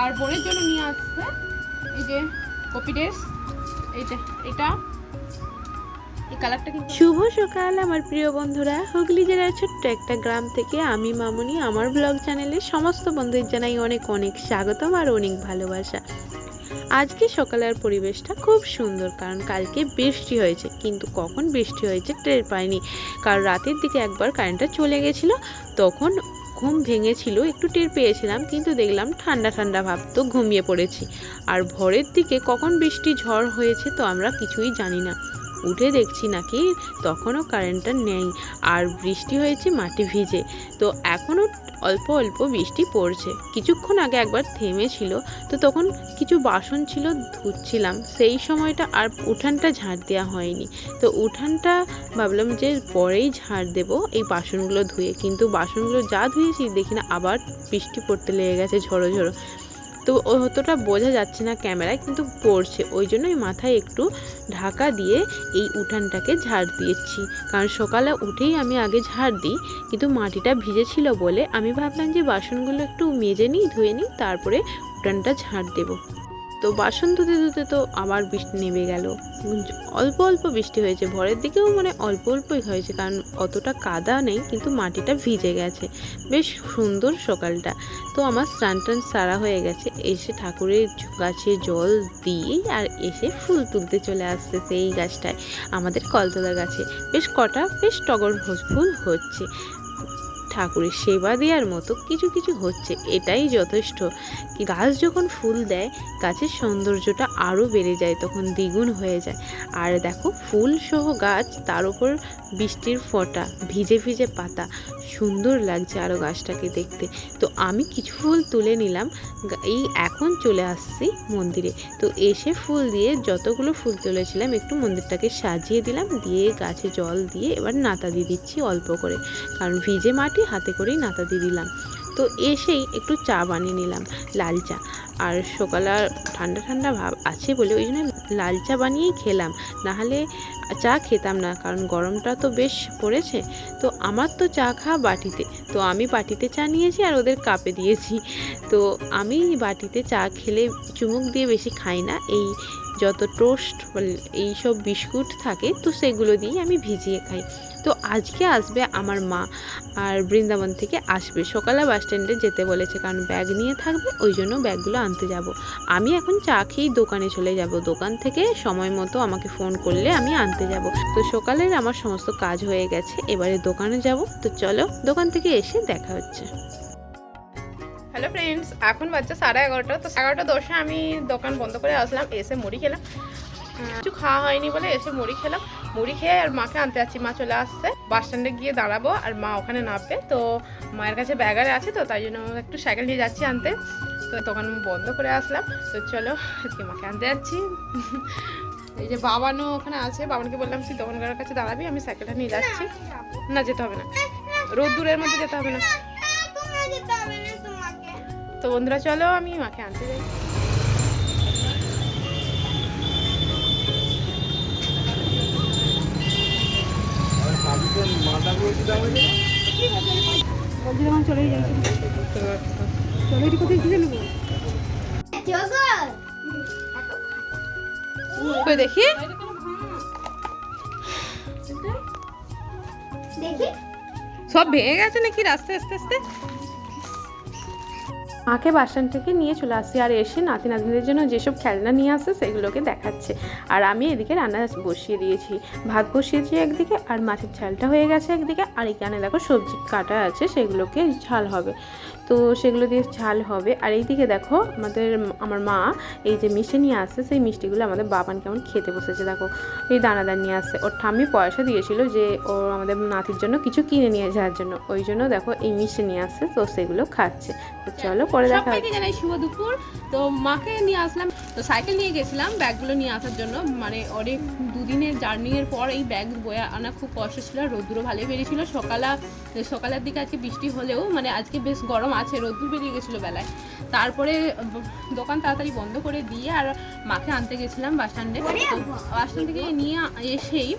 আর বোনের জন্য নিয়ে আসছে। এই যে কপি ড্রেস এইটা এটা। শুভ সকাল, আমার প্রিয় বন্ধুরা। হুগলি জেলার ছোট্ট একটা গ্রাম থেকে আমি মামুনি, আমার ব্লগ চ্যানেলে সমস্ত বন্ধুদের জানাই অনেক অনেক স্বাগতম আর অনেক ভালোবাসা। আজকে সকালের পরিবেশটা খুব সুন্দর, কারণ কালকে বৃষ্টি হয়েছে, কিন্তু কখন বৃষ্টি হয়েছে টের পাইনি। কারণ রাতের দিকে একবার কারেন্টটা চলে গেছিল, তখন ঘুম ভেঙেছিল, একটু টের পেয়েছিলাম, কিন্তু দেখলাম ঠান্ডা ঠান্ডা ভাব তো ঘুমিয়ে পড়েছি। আর ভোরের দিকে কখন বৃষ্টি ঝড় হয়েছে তো আমরা কিছুই জানি না। উঠে দেখছি নাকি তখনও কারেন্টটা নেই। আর বৃষ্টি হয়েছে, মাটি ভিজে। তো এখনও অল্প অল্প বৃষ্টি পড়ছে। কিছুক্ষণ আগে একবার থেমেছিল, তো তখন কিছু বাসন ছিল, ধুচ্ছিলাম। সেই সময়টা আর উঠানটা ঝাড় দেওয়া হয়নি। তো উঠানটা ভাবলাম যে পরেই ঝাড় দেব এই বাসনগুলো ধুয়ে। কিন্তু বাসনগুলো যা ধুয়েছি, দেখি না আবার বৃষ্টি পড়তে লেগে গেছে ঝড়ো ঝড়ো। তো অতটা বোঝা যাচ্ছে না ক্যামেরায়, কিন্তু পড়ছে। ওই জন্যই মাথায় একটু ঢাকা দিয়ে এই উঠানটাকে ঝাড় দিয়েছি। কারণ সকালে উঠেই আমি আগে ঝাড় দিই, কিন্তু মাটিটা ভিজেছিল বলে আমি ভাবলাম যে বাসনগুলো একটু মেজে নিই, ধুয়ে নিই, তারপরে উঠানটা ঝাড় দেব। তো বাসন ধুতে ধুতে তো আবার বৃষ্টি নেমে গেল। অল্প অল্প বৃষ্টি হয়েছে, ভরের দিকেও মানে অল্প অল্পই হয়েছে কারণ অতটা কাদা নেই কিন্তু মাটিটা ভিজে গেছে। বেশ সুন্দর সকালটা। তো আমার স্নান টান সারা হয়ে গেছে, এসে ঠাকুরের গাছে জল দিয়ে আর এসে ফুল তুলতে চলে আসছে সেই গাছটায়, আমাদের কলতলা গাছে। বেশ কটা, বেশ টগর ফুল হচ্ছে। ঠাকুরের সেবা দেওয়ার মতো কিছু কিছু হচ্ছে, এটাই যথেষ্ট। গাছ যখন ফুল দেয়, গাছের সৌন্দর্যটা আরও বেড়ে যায়, তখন দ্বিগুণ হয়ে যায়। আর দেখো, ফুল সহ গাছ, তার উপর বৃষ্টির ফোঁটা, ভিজে ভিজে পাতা, সুন্দর লাগছে আরও গাছটাকে দেখতে। তো আমি কিছু ফুল তুলে নিলাম এই এখন চলে আসছি মন্দিরে। তো এসে ফুল দিয়ে যতগুলো ফুল তুলেছিলাম, একটু মন্দিরটাকে সাজিয়ে দিলাম, দিয়ে গাছে জল দিয়ে এবার নাতা দিয়ে দিচ্ছি অল্প করে। কারণ ভিজে মাটি হাতে করেই নাতা দিয়ে দিলাম। তো এসেই একটু চা বানিয়ে নিলাম, লাল চা। আর সকালে ঠান্ডা ঠান্ডা ভাব আছে বলে ওই জন্য লাল চা বানিয়েই খেলাম। নাহলে চা খেতাম না, কারণ গরমটা তো বেশ পড়েছে। তো আমার তো চা খাওয়া বাটিতে। তো আমি বাটিতে চা নিয়েছি আর ওদের কাপে দিয়েছি। তো আমি বাটিতে চা খেলে চুমুক দিয়ে বেশি খাই না। এই যত টোস্ট এই সব বিস্কুট থাকে, তো সেগুলো দিয়ে আমি ভিজিয়ে খাই। তো আজকে আসবে আমার মা আর বৃন্দাবন থেকে আসবে। সকালে বাস স্ট্যান্ডে যেতে বলেছে, কারণ ব্যাগ নিয়ে থাকবে, ওই জন্য ব্যাগগুলো আনতে যাব। আমি এখন চা খেয়েই দোকানে চলে যাব। দোকান থেকে সময় মতো আমাকে ফোন করলে আমি আনতে যাব। তো সকালের আমার সমস্ত কাজ হয়ে গেছে, এবারে দোকানে যাব। তো চলো দোকান থেকে এসে দেখা হচ্ছে। হ্যালো ফ্রেন্ডস এখন বাচ্চা সাড়ে এগারোটা। তো এগারোটা দশে আমি দোকান বন্ধ করে আসলাম, এসে মুড়ি খেলাম। কিছু খাওয়া হয়নি বলে এসে মুড়ি খেলাম। মুড়ি খেয়ে আর মাকে আনতে যাচ্ছি, মা চলে আসছে। বাস স্ট্যান্ডে গিয়ে দাঁড়াবো আর মা ওখানে নামবে। তো মায়ের কাছে ব্যাগারে আছে তো, তাই জন্য একটু সাইকেল নিয়ে যাচ্ছি আনতে। তো দোকান বন্ধ করে আসলাম। তো চলো, আজকে মাকে আনতে যাচ্ছি। এই যে বাবানও ওখানে আছে, বাবানকে বললাম, তুই দোকানদারের কাছে দাঁড়াবি, আমি সাইকেলটা নিয়ে যাচ্ছি। না, যেতে হবে না। রোদ্দুরের মধ্যে যেতে হবে না। তো বন্ধুরা চলো আমি মাকে আনতে যাই। চলেই যাই। চলো এটি কোথায় কিনে নেব? দেখি? দেখি। সব ভেঙে গেছে নাকি রাস্তা আস্তে আস্তে? মাকে বাস স্ট্যান্ড থেকে নিয়ে চলে আসছি। আর এসে নাতি নাতনিদের জন্য যেসব খেলনা নিয়ে আসছে সেগুলোকে দেখাচ্ছে। আর আমি এদিকে রান্না বসিয়ে দিয়েছি। ভাত বসিয়েছি একদিকে আর মাছের ঝালটা হয়ে গেছে একদিকে। আর এখানে দেখো সবজি কাটা আছে, সেগুলোকে ঝাল হবে। তো সেগুলো দিয়ে ঝাল হবে। আর এইদিকে দেখো আমাদের, আমার মা এই যে মিষ্টি নিয়ে আসছে, সেই মিষ্টিগুলো আমাদের বাবান কেমন খেতে বসেছে। দেখো, এই দানাদার নিয়ে আসছে। ওর ঠাম্মি পয়সা দিয়েছিল যে ও আমাদের নাতির জন্য কিছু কিনে নিয়ে যাওয়ার জন্য। ওই জন্য দেখো এই মিষ্টি নিয়ে আসছে, তো সেগুলো খাচ্ছে। তো চলো পরে দেখা শুভ দুপুর। তো মাকে নিয়ে আসলাম, তো সাইকেল নিয়ে গেছিলাম ব্যাগগুলো নিয়ে আসার জন্য। মানে অনেক দুদিনের জার্নিংয়ের পর এই ব্যাগ বয়ে আনা খুব কষ্ট ছিল রোদ্দুরও ভালোই বেরিয়েছিল। সকালা, সকালের দিকে আজকে বৃষ্টি হলেও মানে আজকে বেশ গরম আছে রোদ্দুর বেরিয়ে গেছিল বেলায়। তারপরে দোকান তাড়াতাড়ি বন্ধ করে দিয়ে আর মাকে আনতে গেছিলাম বাস স্ট্যান্ডে। বাস স্ট্যান্ড থেকে নিয়ে এসেই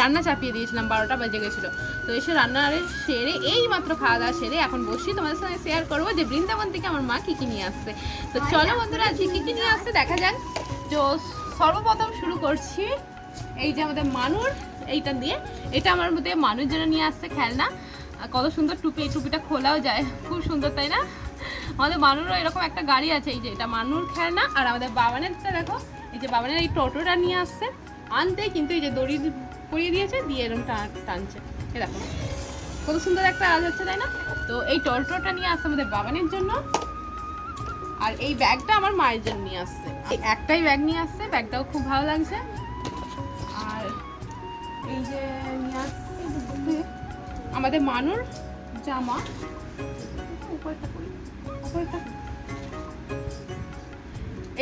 রান্না চাপিয়ে দিয়েছিলাম বারোটা বেজে গেছিল। তো এসে রান্নারে সেরে এই মাত্র খাওয়া দাওয়া সেরে এখন বসি। তোমাদের সঙ্গে শেয়ার করব যে বৃন্দাবন থেকে আমার মা কী কী নিয়ে আসছে। তো চলো বন্ধুরা আজকে কী কী নিয়ে আসছে দেখা যাক। তো সর্বপ্রথম শুরু করছি এই যে আমাদের মানুর এইটা দিয়ে এটা আমার মধ্যে মানুষ জন্য নিয়ে আসছে খেলনা। আর কত সুন্দর টুপি, এই টুপিটা খোলাও যায়। খুব সুন্দর, তাই না? আমাদের মানুরও এরকম একটা গাড়ি আছে, এই যে এটা মানুর খেলনা আর আমাদের বাবানেরটা দেখো, এই যে বাবানের এই টোটোটা নিয়ে আসছে। আনতে কিন্তু এই যে দড়ি পরিয়ে দিয়েছে, দিয়ে এরকম টান- টানছে। এ দেখো, কত সুন্দর একটা আওয়াজ হচ্ছে, তাই না? তো এই টোটোটা নিয়ে আসছে আমাদের বাবানের জন্য। আর এই ব্যাগটা আমার মায়ের জন্য নিয়ে আসছে। এই একটাই ব্যাগ নিয়ে আসছে, ব্যাগটাও খুব ভালো লাগছে। আর এই যে নিয়ে আসছে আমাদের মানুর জামা।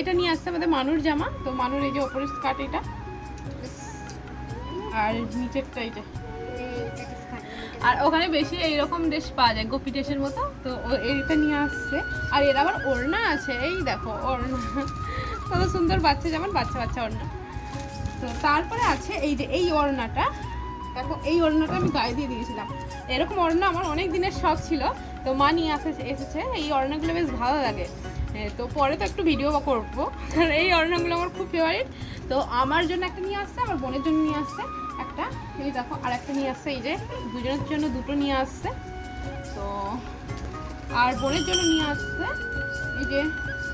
এটা নিয়ে আসছে আমাদের মানুর জামা। তো মানুর এই যে ওপরের স্কার্ট এটা। আর নিচেরটা এটা আর ওখানে বেশি এইরকম ড্রেস পাওয়া যায়, গোপি ড্রেসের মতো। তো এইটা নিয়ে আসছে। আর এর আবার ওড়না আছে, এই দেখো, ওড়না। কত সুন্দর বাচ্চা যেমন, বাচ্চা বাচ্চা ওড়না। তো তারপরে আছে এই যে এই ওড়নাটা। দেখো, এই ওড়নাটা আমি গায়ে দিয়ে দিয়েছিলাম। এরকম ওড়না আমার অনেক দিনের শখ ছিল, তো মা নিয়ে আসে এসেছে। এই ওড়নাগুলো বেশ ভালো লাগে। তো পরে তো একটু ভিডিও বা করব। কারণ এই ওড়নাগুলো আমার খুব ফেভারিট তো আমার জন্য একটা নিয়ে আসছে, আমার বোনের জন্য নিয়ে আসছে একটা। এই দেখো আর একটা নিয়ে আসছে, এই যে দুজনের জন্য দুটো নিয়ে আসছে। তো আর বোনের জন্য নিয়ে আসছে, এই যে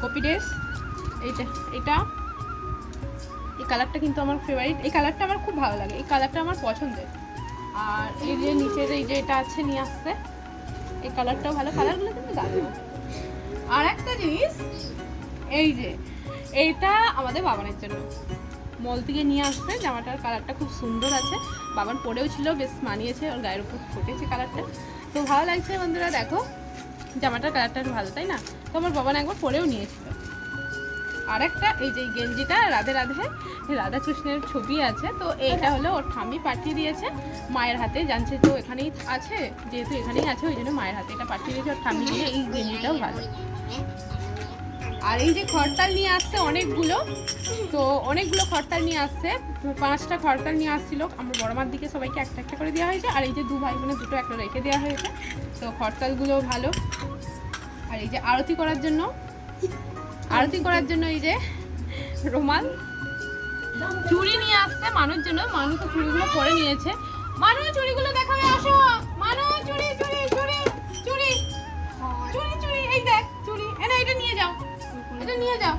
কপি ড্রেস এইটা এটা। এই কালারটা কিন্তু আমার ফেভারিট এই কালারটা আমার খুব ভালো লাগে। এই কালারটা আমার পছন্দের। আর এই যে নিচের এই যে এটা আছে নিয়ে আসছে, এই কালারটাও ভালো, কালারগুলো কিন্তু দারুণ। আর একটা জিনিস, এই যে, এইটা আমাদের বাবানের জন্য। মল থেকে নিয়ে আসছে, জামাটার কালারটা খুব সুন্দর আছে। বাবান পরেও ছিল, বেশ মানিয়েছে, ওর গায়ের উপর ফুটেছে কালারটা। তো ভালো লাগছে বন্ধুরা, দেখো, জামাটার কালারটা ভালো, তাই না? তো আমার বাবান একবার পরেও নিয়েছিল। আর একটা এই যে গেঞ্জিটা, রাধে রাধে রাধা কৃষ্ণের ছবি আছে। তো এইটা হলো ওর ঠাম্মি পাঠিয়ে দিয়েছে মায়ের হাতে। জানছে তো এখানেই আছে, যেহেতু এখানেই আছে, ওই জন্য মায়ের হাতে এটা পাঠিয়ে দিয়েছে। ওর ঠাম্মি দিয়ে এই গেঞ্জিটাও ভালো। আর এই যে খড়তাল নিয়ে আসছে অনেকগুলো, তো অনেকগুলো খড়তাল নিয়ে আসছে, পাঁচটা খড়তাল নিয়ে আসছিল। আমার বড় মার দিকে সবাইকে একটা একটা করে দেওয়া হয়েছে। আর এই যে দু ভাই বোনে দুটো একটা রেখে দেওয়া হয়েছে। তো খড়তালগুলো ভালো। আর এই যে আরতি করার জন্য আরতি করার জন্য এই যে রোমাল। চুরি নিয়ে আসছে মানুষ জন্য। মানুষ তো চুড়িগুলো পরে নিয়েছে। মানুষ, চুড়িগুলো দেখাবে আসো। মানুষ, চুড়ি চুরি চুরি চুরি চুরি চুরি এই দেখ, চুড়ি। এনে এটা নিয়ে যাও। এটা নিয়ে যাও।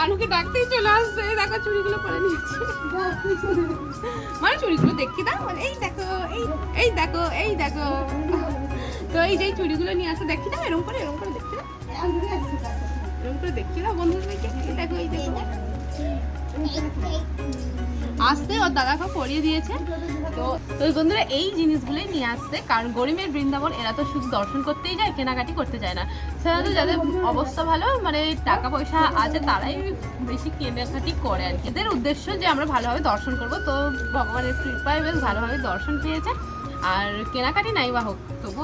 মানুকে ডাকতেই চলে আসছে। দেখো চুড়িগুলো পরে নিয়েছে। মানে চুড়িগুলো দেখি দাও বলে, এই দেখো এই এই দেখো এই দেখো। তো এই যে চুড়িগুলো নিয়ে আসে দেখি দাও এরকম করে এরকম করে দেখি দাও। এরকম করে দেখি দাও বন্ধু দেখো এই দেখো। আসতে ওর দাদাকে পরিয়ে দিয়েছে। তো তো বন্ধুরা এই জিনিসগুলোই নিয়ে আসছে, কারণ গরিবের বৃন্দাবন, এরা তো শুধু দর্শন করতেই যায়, কেনাকাটি করতে যায় না। সাধারণত যাদের অবস্থা ভালো মানে টাকা পয়সা আছে, তারাই বেশি কেনাকাটি করে আর কি। এদের উদ্দেশ্য যে আমরা ভালোভাবে দর্শন করব, তো ভগবানের কৃপায় বেশ ভালোভাবে দর্শন পেয়েছে। আর কেনাকাটি নাই বা হোক তবু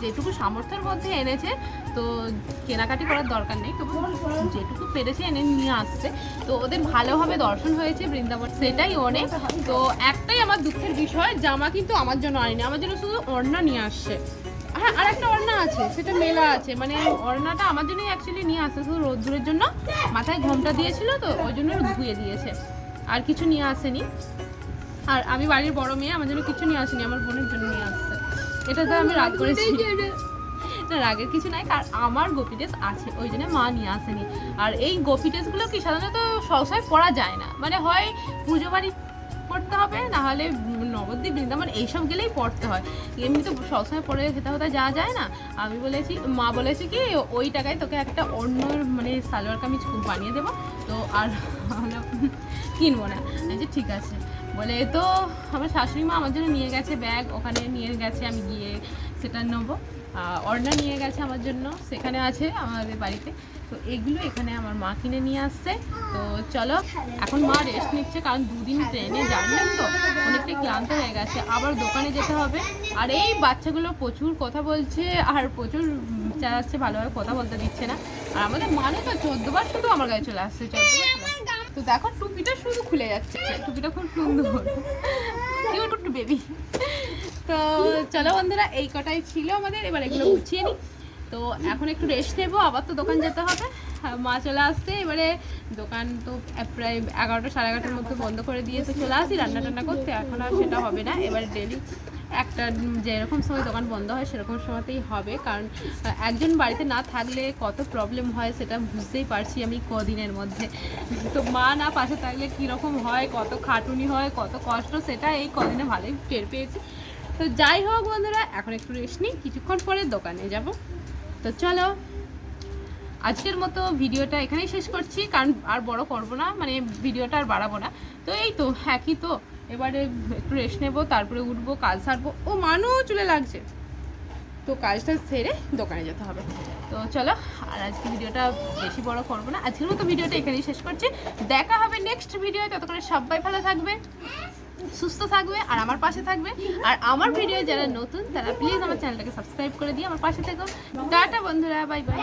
যেটুকু সামর্থ্যের মধ্যে এনেছে, তো কেনাকাটি করার দরকার নেই। তবু যেটুকু পেরেছে এনে নিয়ে আসছে। তো ওদের ভালোভাবে দর্শন হয়েছে বৃন্দাবন। সেটাই অনেক। তো একটাই আমার দুঃখের বিষয়, জামা কিন্তু আমার জন্য আনিনি। আমার জন্য শুধু ওড়না নিয়ে আসছে। হ্যাঁ আর একটা ওড়না আছে, সেটা মেলা আছে। মানে ওড়নাটা আমার জন্যই অ্যাকচুয়ালি নিয়ে আসছে, শুধু রোদ্দুরের জন্য। মাথায় ঘোমটা দিয়েছিল তো, ওই জন্য ধুয়ে দিয়েছে। আর কিছু নিয়ে আসেনি। আর আমি বাড়ির বড় মেয়ে, আমার জন্য কিছু নিয়ে আসেনি, আমার বোনের জন্য নিয়ে আসছে। এটাতে আমি রাগ করেছি। না, রাগের কিছু নাই কারণ আমার গোপি ড্রেস আছে, ওই জন্য মা নিয়ে আসেনি। আর এই গোপি ড্রেসগুলো কি সাধারণত সবসময় পরা যায় না? মানে হয় পুজো বাড়ি পড়তে হবে, না হলে নবদ্বীপ, বৃন্দাবন, এইসব গেলেই পড়তে হয়। এমনি তো সবসময় পরে খেতে হতে যাওয়া যায় না। আমি বলেছি, মা বলেছি কি, ওই টাকায় তোকে একটা অন্য মানে সালোয়ার কামিজ বানিয়ে দেবো। তো আর কিনবো না। যে ঠিক আছে। বলে, তো আমার শাশুড়ি মা আমার জন্য নিয়ে গেছে ব্যাগ, ওখানে নিয়ে গেছে, আমি গিয়ে সেটা নেব। অর্ণা নিয়ে গেছে আমার জন্য, সেখানে আছে আমাদের বাড়িতে। তো এগুলো এখানে আমার মা কিনে নিয়ে আসছে। তো চলো, এখন মা রেস্ট নিচ্ছে, কারণ দুদিন ট্রেনে জানলেন তো অনেকটাই ক্লান্ত হয়ে গেছে। আবার দোকানে যেতে হবে। আর এই বাচ্চাগুলো প্রচুর কথা বলছে, আর প্রচুর চালাচ্ছে, ভালোভাবে কথা বলতে দিচ্ছে না। আর আমাদের মানে তো চোদ্দবার শুধু আমার গায়ে চলে আসছে, চোদ্দবার তো দেখো, টুপিটা শুধু খুলে যাচ্ছে। টুপিটা খুব সুন্দর। কিউট টু বেবি তো চলো বন্ধুরা, এই কটাই ছিল আমাদের। এবার এগুলো গুছিয়ে নিই। তো এখন একটু রেস্ট নেব, আবার তো দোকান যেতে হবে। মা চলে আসছে। এবারে দোকান তো প্রায় এগারোটা, সাড়ে এগারোটার মধ্যে বন্ধ করে দিয়ে তো চলে আসি। রান্না টান্না করতে, এখন আর সেটা হবে না। এবারে ডেলি একটা যেরকম সময় দোকান বন্ধ হয়, সেরকম সময়তেই হবে। কারণ একজন বাড়িতে না থাকলে কত প্রবলেম হয় সেটা বুঝতেই পারছি আমি কদিনের মধ্যে। তো মা না পাশে থাকলে কীরকম হয়, কত খাটুনি হয়, কত কষ্ট, সেটা এই কদিনে ভালোই টের পেয়েছি। তো যাই হোক বন্ধুরা, এখন একটু রেস্ট নিই, কিছুক্ষণ পরে দোকানে যাব। তো চলো, আজকের মতো ভিডিওটা এখানেই শেষ করছি। কারণ আর বড় করব না মানে ভিডিওটা আর বাড়াবো না। তো এই তো, একই তো। এবারে একটু রেস্ট নেব, তারপরে উঠবো, কাজ সারবো। ও মানু চলে লাগছে। তো কাজটা সেরে দোকানে যেতে হবে। তো চলো, আর আজকে ভিডিওটা বেশি বড় করব না। আজকের মতো ভিডিওটা এখানেই শেষ করছি। দেখা হবে নেক্সট ভিডিও ততক্ষণে সবাই ভালো থাকবে, সুস্থ থাকবে, আর আমার পাশে থাকবে। আর আমার ভিডিও যারা নতুন, তারা প্লিজ আমার চ্যানেলটাকে সাবস্ক্রাইব করে দিয়ে আমার পাশে থেকো। টাটা বন্ধুরা বাই বাই